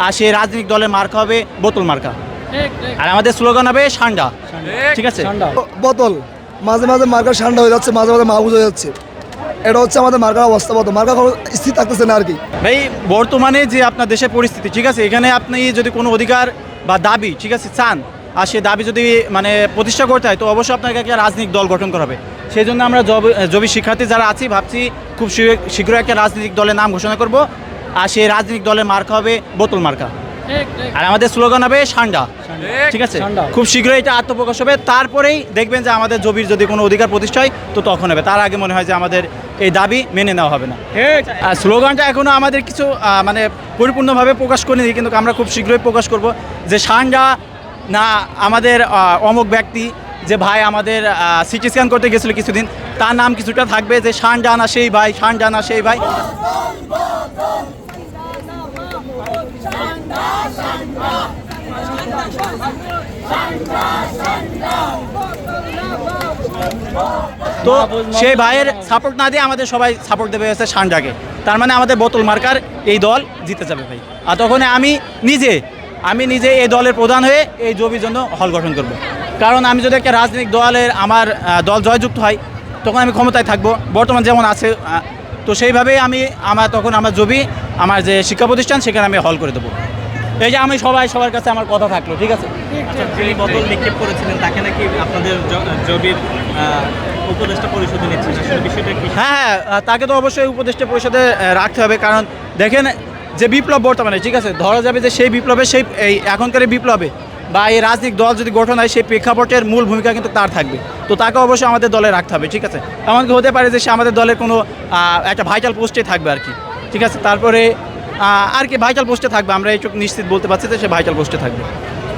আর সেই রাজনৈতিক দলের মার্কা হবে বোতল মার্কা। আর আমাদের স্লোগান হবে সান্ডা। ঠিক আছে? বোতল। মাঝে মাঝে মার্কার ঠান্ডা হয়ে যাচ্ছে মাঝে মাঝে মাহবুজ হয়ে যাচ্ছে। এটা হচ্ছে আমাদের মার্কার অবস্থা বতো মার্কা কোনো স্থির থাকতেছে না আর কি। ভাই বর্তমানে যে আপনার দেশের পরিস্থিতি ঠিক আছে? এখানে আপনি যদি কোনো অধিকার বা দাবি ঠিক আছে চান আর সে দাবি যদি মানে প্রতিষ্ঠা করতে হয় তো অবশ্যই আপনাকে একটা রাজনৈতিক দল গঠন করা হবে। সেই জন্য আমরা জব জবি শিক্ষার্থী যারা আছি ভাবছি খুব শীঘ্র- শীঘ্রই একটা রাজনৈতিক দলের নাম ঘোষণা করব। আর সেই রাজনৈতিক দলের মার্কা হবে বোতল মার্কা। আর আমাদের স্লোগান হবে সান্ডা। ঠিক। আছে? খুব শীঘ্রই এটা আত্মপ্রকাশ হবে। তারপরেই দেখবেন যে আমাদের জবির যদি কোনো অধিকার প্রতিষ্ঠা হয় তো তখন হবে। তার আগে মনে হয় যে আমাদের এই দাবি মেনে নেওয়া হবে না। আর স্লোগানটা এখনও আমাদের কিছু মানে পরিপূর্ণভাবে প্রকাশ করিনি কিন্তু আমরা খুব শীঘ্রই প্রকাশ করব যে সান্ডা না আমাদের অমুক ব্যক্তি যে ভাই আমাদের সিটি স্ক্যান করতে গেছিল কিছুদিন তার নাম কিছুটা থাকবে যে শান না সেই ভাই শান না সেই ভাই। তো সেই ভাইয়ের সাপোর্ট না দিয়ে আমাদের সবাই সাপোর্ট দেবে হচ্ছে শানটাকে তার মানে আমাদের বোতল মার্কার এই দল জিতে যাবে ভাই। আর তখন আমি নিজে আমি নিজে এই দলের প্রধান হয়ে এই জবির জন্য হল গঠন করব। কারণ আমি যদি একটা রাজনৈতিক দলের আমার দল জয়যুক্ত হয়, তখন আমি ক্ষমতায় থাকব। বর্তমান যেমন আছে তো সেইভাবেই আমি আমার, তখন আমার জবি, আমার যে শিক্ষা প্রতিষ্ঠান, সেখানে আমি হল করে দেবো। এই যে আমি সবাই সবার কাছে আমার কথা থাকল ঠিক আছে? আচ্ছা, যিনি বোতল নিক্ষেপ করেছিলেন তাকে নাকি আপনাদের জবির উপদেষ্টা পরিষদে নিচ্ছেন আসলে বিষয়টা কি? হ্যাঁ হ্যাঁ তাকে তো অবশ্যই উপদেষ্টা পরিষদে রাখতে হবে। কারণ দেখেন যে বিপ্লব বর্তমানে ঠিক আছে ধরা যাবে যে সেই বিপ্লবে সেই এই এখনকার বিপ্লবে বা এই রাজনৈতিক দল যদি গঠন হয় সেই প্রেক্ষাপটের মূল ভূমিকা কিন্তু তার থাকবে। তো তাকে অবশ্যই আমাদের দলে রাখতে হবে ঠিক আছে? এমনকি হতে পারে যে সে আমাদের দলের কোনো একটা ভাইটাল পোস্টে থাকবে আর কি ঠিক আছে? তারপরে আর কি ভাইটাল পোস্টে থাকবে আমরা এইটুকু নিশ্চিত বলতে পারছি যে সে ভাইটাল পোস্টে থাকবে।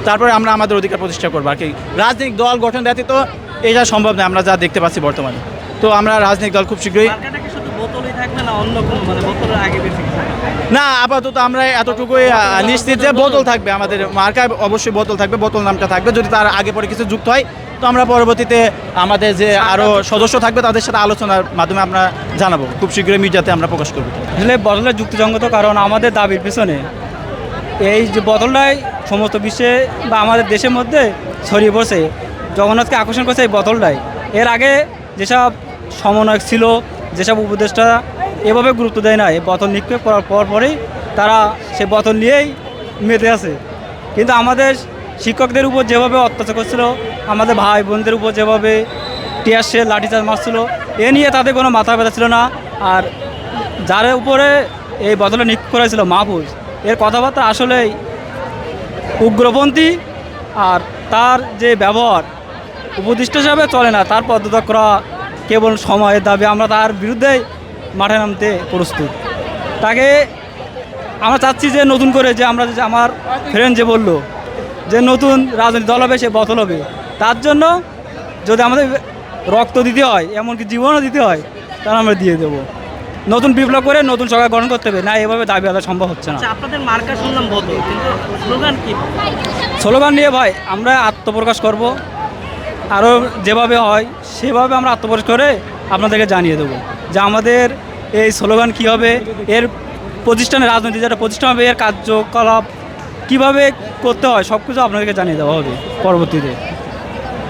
তারপরে আমরা আমাদের অধিকার প্রতিষ্ঠা করব। আর কি রাজনৈতিক দল গঠন ব্যতীত এটা সম্ভব নয় আমরা যা দেখতে পাচ্ছি বর্তমানে। তো আমরা রাজনৈতিক দল খুব শীঘ্রই মানে? না আপাতত আমরা এতটুকুই নিশ্চিত যে বোতল থাকবে আমাদের। মার্কায় অবশ্যই বোতল থাকবে বোতল নামটা থাকবে। যদি তার আগে পরে কিছু যুক্ত হয় তো আমরা পরবর্তীতে আমাদের যে আরও সদস্য থাকবে তাদের সাথে আলোচনার মাধ্যমে আমরা জানাব। খুব শীঘ্রই মিডিয়াতে আমরা প্রকাশ করব। আসলে বদলের যুক্তিসঙ্গত কারণ আমাদের দাবির পিছনে এই যে বদলটাই সমস্ত বিশ্বে বা আমাদের দেশের মধ্যে ছড়িয়ে পড়ছে। জগন্নাথকে আকর্ষণ করছে এই বদলটাই। এর আগে যেসব সমন্বয়ক ছিল, যেসব উপদেষ্টা এভাবে গুরুত্ব দেয় না, এই বোতল নিক্ষেপ করার পর পরেই তারা সে বোতল নিয়েই মেতে আছে। কিন্তু আমাদের শিক্ষকদের উপর যেভাবে অত্যাচার করছিল, আমাদের ভাই বোনদের উপর যেভাবে টিয়ার সে লাঠিচার্জ মারছিল, এ নিয়ে তাদের কোনো মাথা ব্যথা ছিল না। আর যার উপরে এই বদলে নিয়োগ করেছিল মাহফুজ, এর কথাবার্তা আসলেই উগ্রপন্থী আর তার যে ব্যবহার উপদিষ্ট হিসাবে চলে না, তার পদত্যাগ করা কেবল সময়ের দাবি। আমরা তার বিরুদ্ধেই মাঠে নামতে প্রস্তুত। তাকে আমরা চাচ্ছি যে নতুন করে যে আমরা যে আমার ফ্রেন্ড যে বলল যে নতুন রাজনৈতিক দল হবে সে বদল হবে। তার জন্য যদি আমাদের রক্ত দিতে হয় এমনকি জীবনও দিতে হয় তাহলে আমরা দিয়ে দেবো। নতুন বিপ্লব করে নতুন সরকার গঠন করতে হবে না এভাবে দাবি আদায় সম্ভব হচ্ছে না। আচ্ছা আপনাদের মার্কা শুনলাম কিন্তু স্লোগান কি? স্লোগান নিয়ে ভাই আমরা আত্মপ্রকাশ করব। আরও যেভাবে হয় সেভাবে আমরা আত্মপ্রকাশ করে আপনাদেরকে জানিয়ে দেবো যে আমাদের এই স্লোগান কী হবে এর প্রতিষ্ঠানের রাজনীতি যেটা প্রতিষ্ঠান হবে এর কার্যকলাপ কীভাবে করতে হয় সব কিছু আপনাদেরকে জানিয়ে দেওয়া হবে পরবর্তীতে।